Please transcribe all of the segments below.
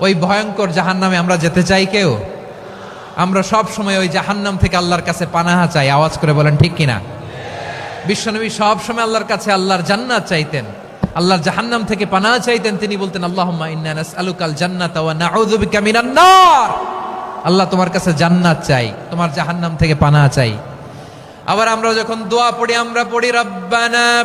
ওই ভয়ঙ্কর জাহান্নামে আমরা যেতে চাই কেউ? আমরা সব সময় ওই জাহান্নাম থেকে আল্লাহর কাছে পানাহা চাই। আওয়াজ করে বলেন, ঠিক কিনা? বিশ্বনবী সব সময় আল্লাহর কাছে আল্লাহর জান্নাত চাইতেন। আল্লাহর জাহান্নাম থেকে পানাহা চাইতেন। তিনি বলতেন, আল্লাহুম্মা ইন্না নাসআলুকাল জান্নাতা ওয়া নাউযু বিকা মিনান নার। আল্লাহ তোমার কাছে জান্নাত চাই, তোমার জাহান্নাম থেকে পানাহা চাই। আবার আমরা যখন দোয়া পড়ি, আমরা পড়ি, রব্বানা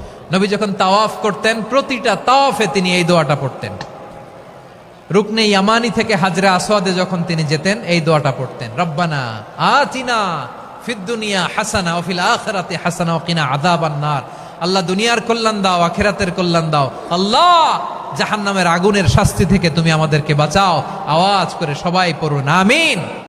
নবী যখন তাওয়াফ করতেন, প্রতিটা তাওয়াফে তিনি এই দোয়াটা পড়তেন। রুকনে ইয়ামানি থেকে হাজরা আসওয়াদে যখন তিনি যেতেন, এই দোয়াটা পড়তেন। রব্বানা আতিনা ফিদ দুনিয়া হাসানা ওফিল আখিরাতে হাসানা ওকিনা আযাবান নার। আল্লাহ দুনিয়ার কল্যাণ দাও, আখেরাতের কল্যাণ দাও। আল্লাহ, জাহান্নামের আগুনের শাস্তি থেকে তুমি আমাদেরকে বাঁচাও। আওয়াজ করে সবাই পড়ুন, আমিন।